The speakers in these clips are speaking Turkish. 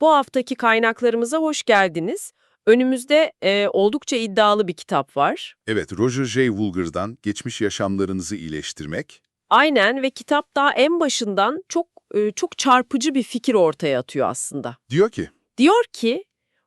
Bu haftaki kaynaklarımıza hoş geldiniz. Önümüzde e, oldukça iddialı bir kitap var. Evet, Roger J. Woolger'dan Geçmiş Yaşamlarınızı İyileştirmek. Aynen ve kitap daha en başından çok e, çok çarpıcı bir fikir ortaya atıyor aslında. Diyor ki, Diyor ki,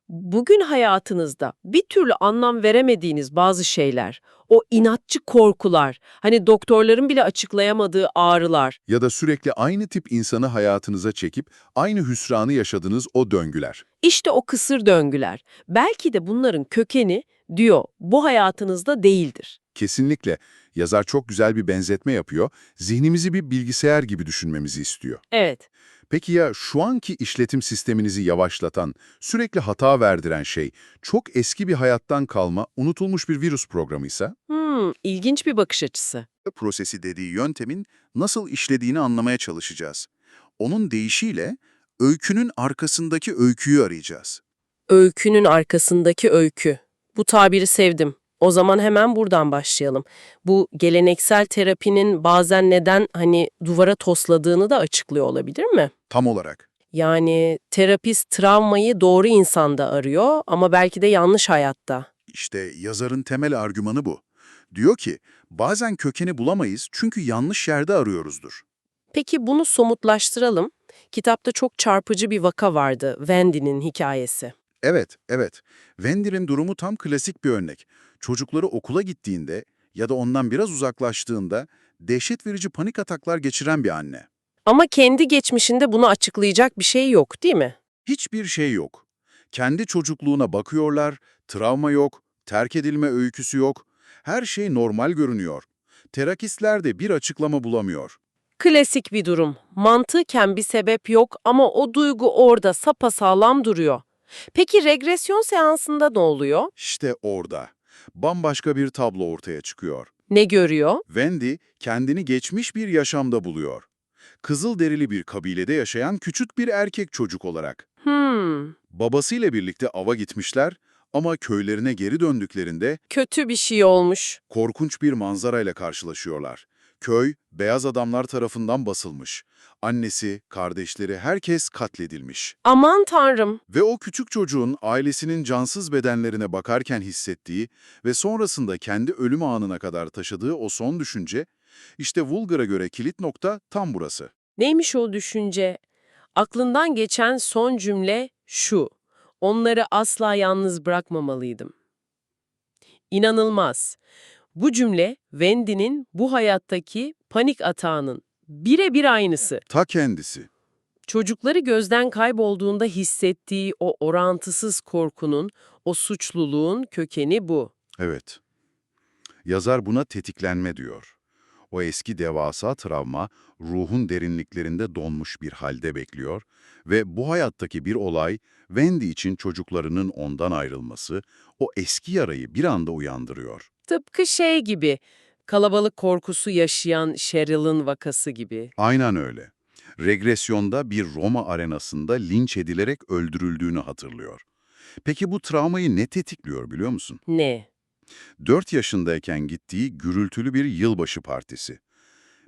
bugün hayatınızda bir türlü anlam veremediğiniz bazı şeyler, o inatçı korkular, hani doktorların bile açıklayamadığı ağrılar, ya da sürekli aynı tip insanı hayatınıza çekip aynı hüsranı yaşadığınız o döngüler. işte o kısır döngüler. Belki de bunların kökeni, diyor, bu hayatınızda değildir. Kesinlikle yazar çok güzel bir benzetme yapıyor, zihnimizi bir bilgisayar gibi düşünmemizi istiyor. Evet. Peki ya şu anki işletim sisteminizi yavaşlatan, sürekli hata verdiren şey, çok eski bir hayattan kalma, unutulmuş bir virüs programıysa? Hmm, ilginç bir bakış açısı. prosesi dediği yöntemin nasıl işlediğini anlamaya çalışacağız. Onun deyişiyle öykünün arkasındaki öyküyü arayacağız. Öykünün arkasındaki öykü. Bu tabiri sevdim. O zaman hemen buradan başlayalım. Bu geleneksel terapinin bazen neden hani duvara tosladığını da açıklıyor olabilir mi? Tam olarak. Yani terapist travmayı doğru insanda arıyor ama belki de yanlış hayatta. İşte yazarın temel argümanı bu. Diyor ki, bazen kökeni bulamayız çünkü yanlış yerde arıyoruzdur. Peki bunu somutlaştıralım. Kitapta çok çarpıcı bir vaka vardı, Wendy'nin hikayesi. Evet, evet. Wendy'nin durumu tam klasik bir örnek. Çocukları okula gittiğinde ya da ondan biraz uzaklaştığında dehşet verici panik ataklar geçiren bir anne. Ama kendi geçmişinde bunu açıklayacak bir şey yok değil mi? Hiçbir şey yok. Kendi çocukluğuna bakıyorlar, travma yok, terk edilme öyküsü yok. Her şey normal görünüyor. Terakistler de bir açıklama bulamıyor. Klasik bir durum. Mantıken bir sebep yok ama o duygu orada sapasağlam duruyor. Peki regresyon seansında ne oluyor? İşte orada. Bambaşka bir tablo ortaya çıkıyor. Ne görüyor? Wendy kendini geçmiş bir yaşamda buluyor. Kızılderili bir kabilede yaşayan küçük bir erkek çocuk olarak. Hmm, Babasıyla birlikte ava gitmişler ama köylerine geri döndüklerinde kötü bir şey olmuş. korkunç bir manzarayla karşılaşıyorlar. Köy, beyaz adamlar tarafından basılmış. Annesi, kardeşleri, herkes katledilmiş. Aman tanrım. Ve o küçük çocuğun ailesinin cansız bedenlerine bakarken hissettiği ve sonrasında kendi ölüm anına kadar taşıdığı o son düşünce, işte Vulgar'a göre kilit nokta tam burası. Neymiş o düşünce? Aklından geçen son cümle şu. Onları asla yalnız bırakmamalıydım. İnanılmaz. Bu cümle Wendy'nin bu hayattaki panik atağının birebir aynısı. Ta kendisi. Çocukları gözden kaybolduğunda hissettiği o orantısız korkunun, o suçluluğun kökeni bu. Evet. Yazar buna tetiklenme diyor. O eski devasa travma ruhun derinliklerinde donmuş bir halde bekliyor ve bu hayattaki bir olay Wendy için çocuklarının ondan ayrılması o eski yarayı bir anda uyandırıyor. Tıpkı şey gibi, kalabalık korkusu yaşayan Cheryl'ın vakası gibi. Aynen öyle. Regresyonda bir Roma arenasında linç edilerek öldürüldüğünü hatırlıyor. Peki bu travmayı ne tetikliyor biliyor musun? Ne? 4 yaşındayken gittiği gürültülü bir yılbaşı partisi.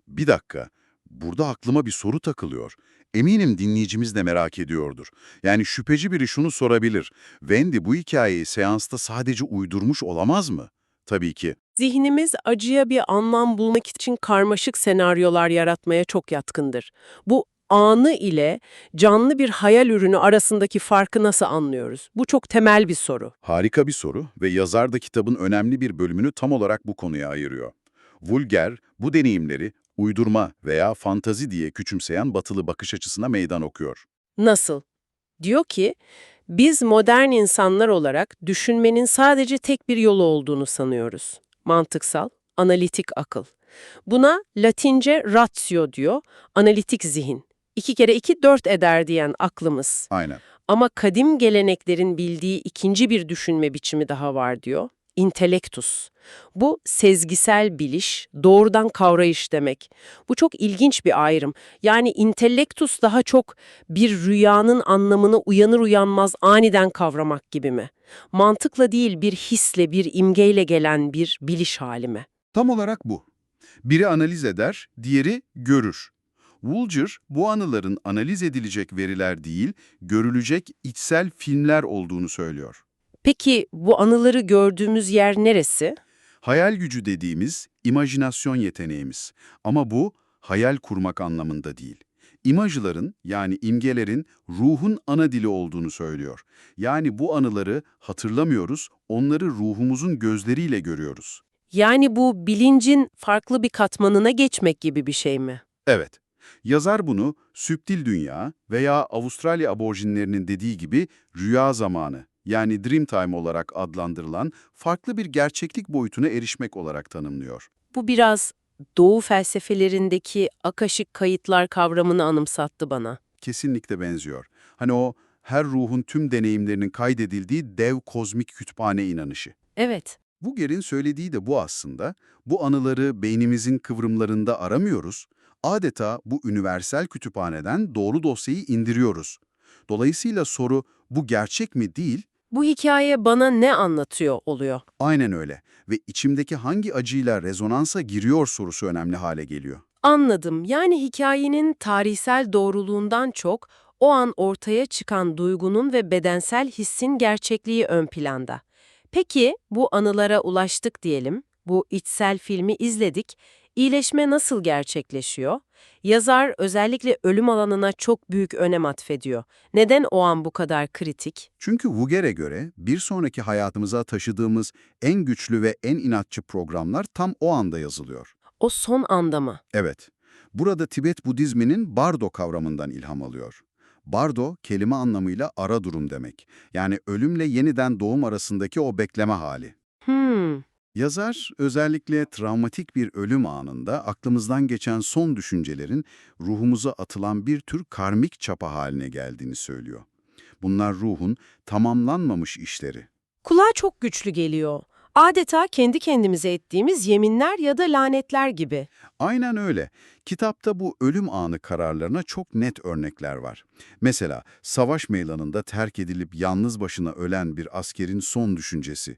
Bir dakika, burada aklıma bir soru takılıyor. Eminim dinleyicimiz de merak ediyordur. Yani şüpheci biri şunu sorabilir. Wendy bu hikayeyi seansta sadece uydurmuş olamaz mı? Tabii ki. Zihnimiz acıya bir anlam bulmak için karmaşık senaryolar yaratmaya çok yatkındır. Bu anı ile canlı bir hayal ürünü arasındaki farkı nasıl anlıyoruz? Bu çok temel bir soru. Harika bir soru ve yazar da kitabın önemli bir bölümünü tam olarak bu konuya ayırıyor. Vulger, bu deneyimleri uydurma veya fantazi diye küçümseyen batılı bakış açısına meydan okuyor. Nasıl? Diyor ki, biz modern insanlar olarak düşünmenin sadece tek bir yolu olduğunu sanıyoruz. Mantıksal, analitik akıl. Buna Latince ratio diyor, analitik zihin. İki kere iki dört eder diyen aklımız. Aynen. Ama kadim geleneklerin bildiği ikinci bir düşünme biçimi daha var diyor. Intellectus. Bu sezgisel biliş, doğrudan kavrayış demek. Bu çok ilginç bir ayrım. Yani intellectus daha çok bir rüyanın anlamını uyanır uyanmaz aniden kavramak gibi mi? Mantıkla değil bir hisle, bir imgeyle gelen bir biliş hali mi? Tam olarak bu. Biri analiz eder, diğeri görür. Woolger, bu anıların analiz edilecek veriler değil, görülecek içsel filmler olduğunu söylüyor. Peki bu anıları gördüğümüz yer neresi? Hayal gücü dediğimiz imajinasyon yeteneğimiz. Ama bu hayal kurmak anlamında değil. İmajların yani imgelerin ruhun ana dili olduğunu söylüyor. Yani bu anıları hatırlamıyoruz, onları ruhumuzun gözleriyle görüyoruz. Yani bu bilincin farklı bir katmanına geçmek gibi bir şey mi? Evet, yazar bunu süptil dünya veya Avustralya aborjinlerinin dediği gibi rüya zamanı yani dream time olarak adlandırılan farklı bir gerçeklik boyutuna erişmek olarak tanımlıyor. Bu biraz Doğu felsefelerindeki akaşik kayıtlar kavramını anımsattı bana. Kesinlikle benziyor. Hani o her ruhun tüm deneyimlerinin kaydedildiği dev kozmik kütüphane inanışı. Evet, Vuger'in söylediği de bu aslında. Bu anıları beynimizin kıvrımlarında aramıyoruz. Adeta bu üniversel kütüphaneden doğru dosyayı indiriyoruz. Dolayısıyla soru bu gerçek mi değil, bu hikaye bana ne anlatıyor oluyor. aynen öyle ve içimdeki hangi acıyla rezonansa giriyor sorusu önemli hale geliyor. Anladım. Yani hikayenin tarihsel doğruluğundan çok o an ortaya çıkan duygunun ve bedensel hissin gerçekliği ön planda. Peki bu anılara ulaştık diyelim, bu içsel filmi izledik. İyileşme nasıl gerçekleşiyor? Yazar özellikle ölüm alanına çok büyük önem atfediyor. Neden o an bu kadar kritik? Çünkü Vuger'e göre bir sonraki hayatımıza taşıdığımız en güçlü ve en inatçı programlar tam o anda yazılıyor. O son anda mı? Evet, burada Tibet Budizminin bardo kavramından ilham alıyor. Bardo, kelime anlamıyla ara durum demek. Yani ölümle yeniden doğum arasındaki o bekleme hali. Hmm, Yazar, özellikle travmatik bir ölüm anında aklımızdan geçen son düşüncelerin ruhumuza atılan bir tür karmik çapa haline geldiğini söylüyor. Bunlar ruhun tamamlanmamış işleri. Kulağa çok güçlü geliyor. Adeta kendi kendimize ettiğimiz yeminler ya da lanetler gibi. Aynen öyle. Kitapta bu ölüm anı kararlarına çok net örnekler var. Mesela savaş meydanında terk edilip yalnız başına ölen bir askerin son düşüncesi.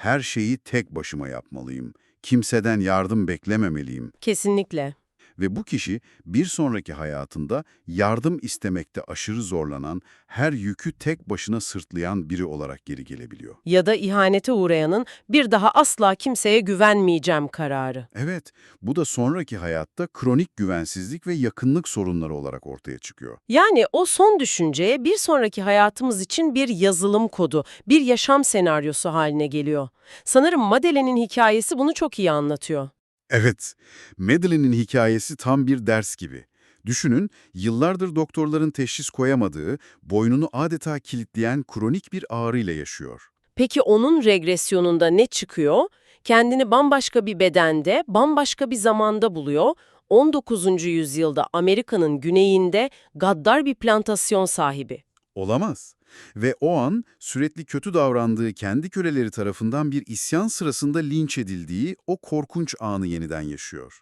Her şeyi tek başıma yapmalıyım. Kimseden yardım beklememeliyim. Kesinlikle. Ve bu kişi bir sonraki hayatında yardım istemekte aşırı zorlanan, her yükü tek başına sırtlayan biri olarak geri gelebiliyor. Ya da ihanete uğrayanın bir daha asla kimseye güvenmeyeceğim kararı. Evet, bu da sonraki hayatta kronik güvensizlik ve yakınlık sorunları olarak ortaya çıkıyor. Yani o son düşünce bir sonraki hayatımız için bir yazılım kodu, bir yaşam senaryosu haline geliyor. Sanırım Madeleine'in hikayesi bunu çok iyi anlatıyor. Evet, Madeline'in hikayesi tam bir ders gibi. Düşünün, yıllardır doktorların teşhis koyamadığı, boynunu adeta kilitleyen kronik bir ağrıyla yaşıyor. Peki onun regresyonunda ne çıkıyor? Kendini bambaşka bir bedende, bambaşka bir zamanda buluyor. 19. yüzyılda Amerika'nın güneyinde gaddar bir plantasyon sahibi. Olamaz. Ve o an sürekli kötü davrandığı kendi köleleri tarafından bir isyan sırasında linç edildiği o korkunç anı yeniden yaşıyor.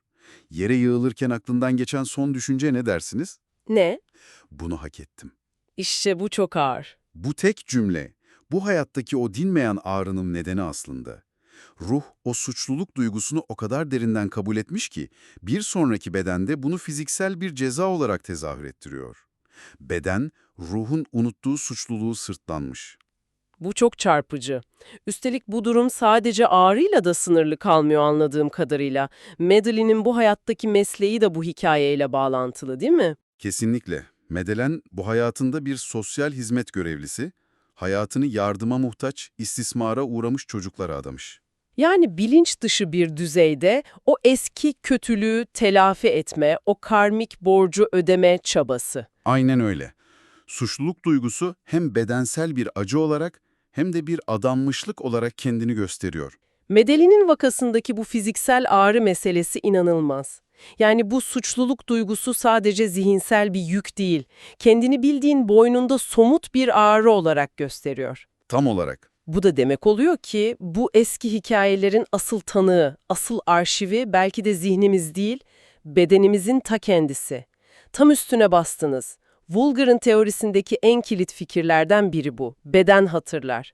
Yere yığılırken aklından geçen son düşünce ne dersiniz? Ne? Bunu hak ettim. İşte bu çok ağır. Bu tek cümle, bu hayattaki o dinmeyen ağrının nedeni aslında. Ruh, o suçluluk duygusunu o kadar derinden kabul etmiş ki, bir sonraki bedende bunu fiziksel bir ceza olarak tezahür ettiriyor. Beden, ruhun unuttuğu suçluluğu sırtlanmış. Bu çok çarpıcı. Üstelik bu durum sadece ağrıyla da sınırlı kalmıyor anladığım kadarıyla. Madeline'in bu hayattaki mesleği de bu hikayeyle bağlantılı değil mi? Kesinlikle. Medelen, bu hayatında bir sosyal hizmet görevlisi, hayatını yardıma muhtaç, istismara uğramış çocuklara adamış. Yani bilinç dışı bir düzeyde o eski kötülüğü telafi etme, o karmik borcu ödeme çabası. Aynen öyle. Suçluluk duygusu hem bedensel bir acı olarak hem de bir adanmışlık olarak kendini gösteriyor. Medeli'nin vakasındaki bu fiziksel ağrı meselesi inanılmaz. Yani bu suçluluk duygusu sadece zihinsel bir yük değil, kendini bildiğin boynunda somut bir ağrı olarak gösteriyor. Tam olarak. Bu da demek oluyor ki bu eski hikayelerin asıl tanığı, asıl arşivi belki de zihnimiz değil, bedenimizin ta kendisi. Tam üstüne bastınız. Vulgar'ın teorisindeki en kilit fikirlerden biri bu. Beden hatırlar.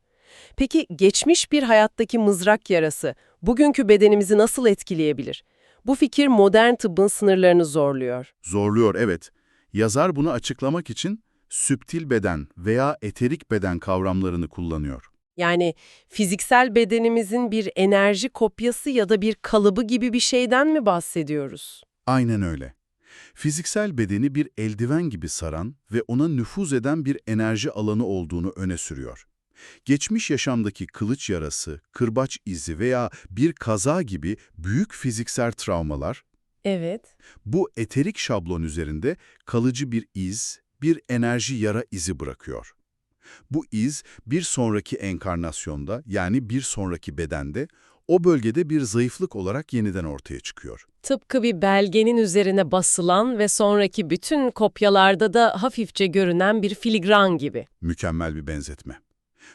Peki geçmiş bir hayattaki mızrak yarası bugünkü bedenimizi nasıl etkileyebilir? Bu fikir modern tıbbın sınırlarını zorluyor. Zorluyor evet. Yazar bunu açıklamak için süptil beden veya eterik beden kavramlarını kullanıyor. Yani fiziksel bedenimizin bir enerji kopyası ya da bir kalıbı gibi bir şeyden mi bahsediyoruz? Aynen öyle. Fiziksel bedeni bir eldiven gibi saran ve ona nüfuz eden bir enerji alanı olduğunu öne sürüyor. Geçmiş yaşamdaki kılıç yarası, kırbaç izi veya bir kaza gibi büyük fiziksel travmalar Evet. bu eterik şablon üzerinde kalıcı bir iz, bir enerji yara izi bırakıyor. Bu iz bir sonraki enkarnasyonda yani bir sonraki bedende o bölgede bir zayıflık olarak yeniden ortaya çıkıyor. Tıpkı bir belgenin üzerine basılan ve sonraki bütün kopyalarda da hafifçe görünen bir filigran gibi. Mükemmel bir benzetme.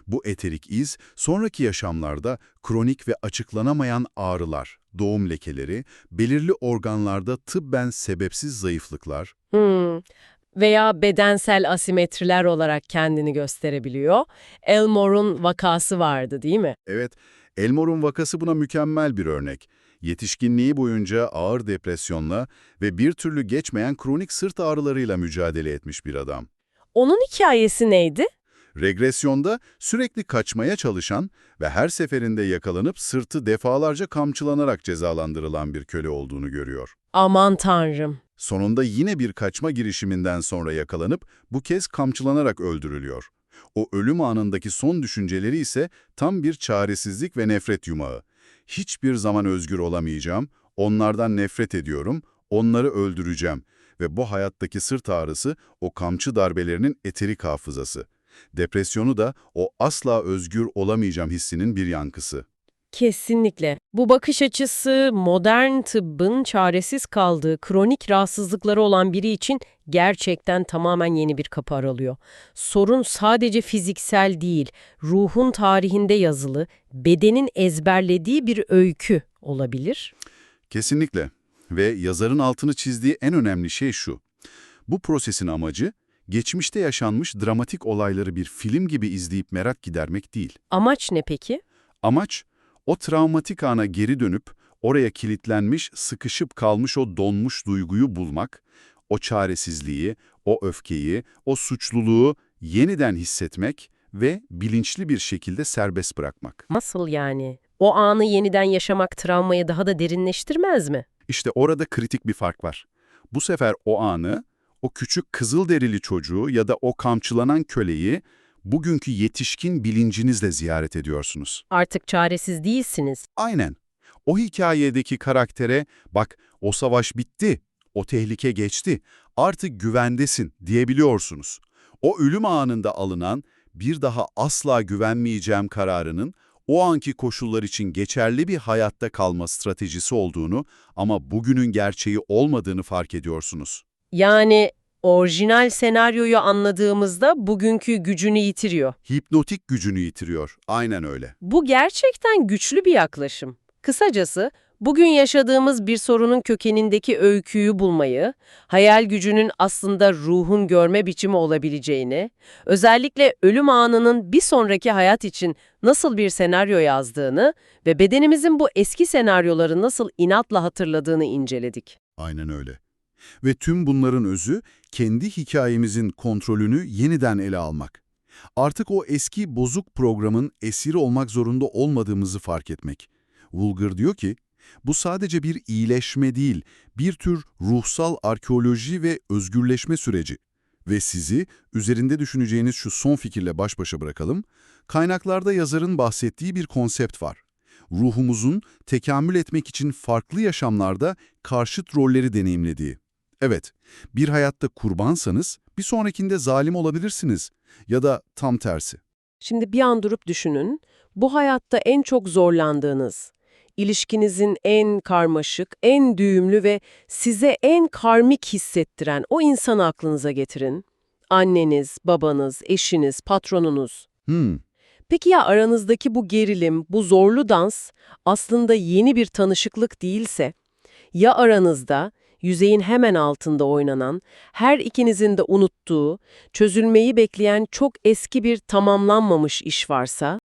Bu eterik iz sonraki yaşamlarda kronik ve açıklanamayan ağrılar, doğum lekeleri, belirli organlarda tıbben sebepsiz zayıflıklar, Hmm. Veya bedensel asimetriler olarak kendini gösterebiliyor. Elmore'un vakası vardı değil mi? Evet, Elmore'un vakası buna mükemmel bir örnek. Yetişkinliği boyunca ağır depresyonla ve bir türlü geçmeyen kronik sırt ağrılarıyla mücadele etmiş bir adam. Onun hikayesi neydi? Regresyonda sürekli kaçmaya çalışan ve her seferinde yakalanıp sırtı defalarca kamçılanarak cezalandırılan bir köle olduğunu görüyor. Aman tanrım. Sonunda yine bir kaçma girişiminden sonra yakalanıp bu kez kamçılanarak öldürülüyor. O ölüm anındaki son düşünceleri ise tam bir çaresizlik ve nefret yumağı. Hiçbir zaman özgür olamayacağım, onlardan nefret ediyorum, onları öldüreceğim ve bu hayattaki sırt ağrısı o kamçı darbelerinin eterik hafızası. Depresyonu da o asla özgür olamayacağım hissinin bir yankısı. Kesinlikle. Bu bakış açısı modern tıbbın çaresiz kaldığı kronik rahatsızlıkları olan biri için gerçekten tamamen yeni bir kapı aralıyor. Sorun sadece fiziksel değil, ruhun tarihinde yazılı, bedenin ezberlediği bir öykü olabilir. Kesinlikle. Ve yazarın altını çizdiği en önemli şey şu. Bu prosesin amacı, geçmişte yaşanmış dramatik olayları bir film gibi izleyip merak gidermek değil. Amaç ne peki? Amaç, o travmatik ana geri dönüp, oraya kilitlenmiş, sıkışıp kalmış o donmuş duyguyu bulmak, o çaresizliği, o öfkeyi, o suçluluğu yeniden hissetmek ve bilinçli bir şekilde serbest bırakmak. Nasıl yani? O anı yeniden yaşamak travmayı daha da derinleştirmez mi? İşte orada kritik bir fark var. Bu sefer o anı, o küçük kızılderili çocuğu ya da o kamçılanan köleyi bugünkü yetişkin bilincinizle ziyaret ediyorsunuz. Artık çaresiz değilsiniz. Aynen. O hikayedeki karaktere bak o savaş bitti, o tehlike geçti, artık güvendesin diyebiliyorsunuz. O ölüm anında alınan bir daha asla güvenmeyeceğim kararının o anki koşullar için geçerli bir hayatta kalma stratejisi olduğunu ama bugünün gerçeği olmadığını fark ediyorsunuz. Yani orijinal senaryoyu anladığımızda bugünkü gücünü yitiriyor. Hipnotik gücünü yitiriyor. Aynen öyle. Bu gerçekten güçlü bir yaklaşım. Kısacası bugün yaşadığımız bir sorunun kökenindeki öyküyü bulmayı, hayal gücünün aslında ruhun görme biçimi olabileceğini, özellikle ölüm anının bir sonraki hayat için nasıl bir senaryo yazdığını ve bedenimizin bu eski senaryoları nasıl inatla hatırladığını inceledik. Aynen öyle. Ve tüm bunların özü kendi hikayemizin kontrolünü yeniden ele almak. Artık o eski bozuk programın esiri olmak zorunda olmadığımızı fark etmek. Vulgar diyor ki, bu sadece bir iyileşme değil, bir tür ruhsal arkeoloji ve özgürleşme süreci. Ve sizi üzerinde düşüneceğiniz şu son fikirle baş başa bırakalım. Kaynaklarda yazarın bahsettiği bir konsept var. Ruhumuzun tekamül etmek için farklı yaşamlarda karşıt rolleri deneyimlediği. Evet, bir hayatta kurbansanız bir sonrakinde zalim olabilirsiniz ya da tam tersi. Şimdi bir an durup düşünün, bu hayatta en çok zorlandığınız, ilişkinizin en karmaşık, en düğümlü ve size en karmik hissettiren o insanı aklınıza getirin. Anneniz, babanız, eşiniz, patronunuz. Hmm, Peki ya aranızdaki bu gerilim, bu zorlu dans aslında yeni bir tanışıklık değilse? Ya aranızda yüzeyin hemen altında oynanan, her ikinizin de unuttuğu, çözülmeyi bekleyen çok eski bir tamamlanmamış iş varsa?